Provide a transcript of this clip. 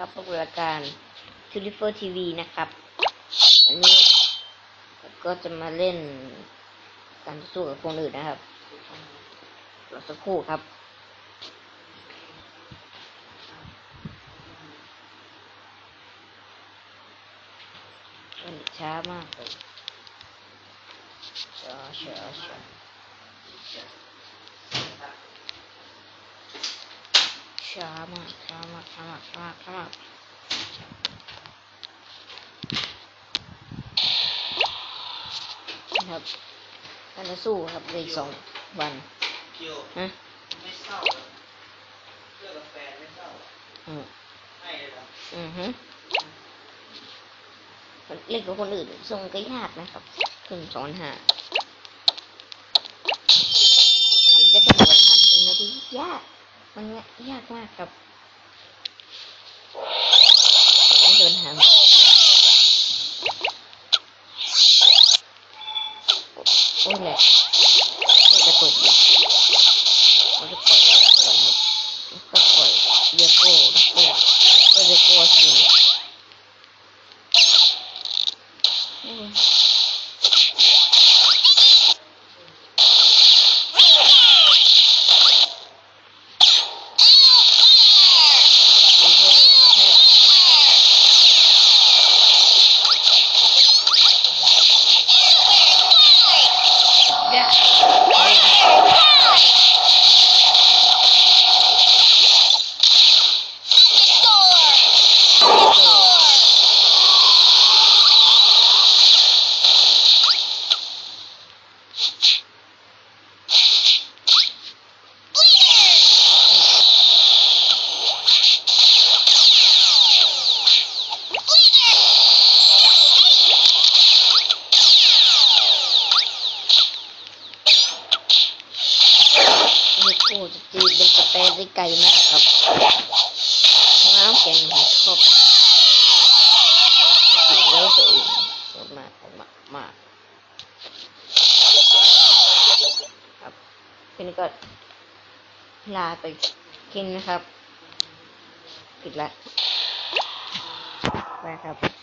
ครับพบกับรายการทูริเฟอร์ทีวีนะครับวันนี้ก็จะมาเล่นการสู้กับคนอื่นนะครับรอสักครู่ครับมันช้ามากเลยช้าช้าช้า ช้ามากช้ามากช้ามากช้ามากช้ามากนะครับการจะสู้ครับในอีกสองวันคิวฮะไม่เศร้าเหรอเลิกกับแฟนไม่เศร้าเหรออืมไม่เลยเหรออือฮึเล่นกับคนอื่นส่งก็ยากนะครับขึ้นสอนหามันจะเป็นวันทันทีนะที่ยาก มันยากมากครับเดินหาโอ้ยแหละโอ้ยกระตุกอยู่มันก็ปล่อยก่อนครับก็ปล่อยเยโก้แล้วก็ก็เยโก้สิโอ้ย เย โก้จะตีเป็นสเปรย์ได้ไกลมากครับ น้ำแข็งผมชอบติดไว้ตัวเองออกมากมากมากครับทีนี้ก็ลาไปกินนะครับ ผิดละไปครับ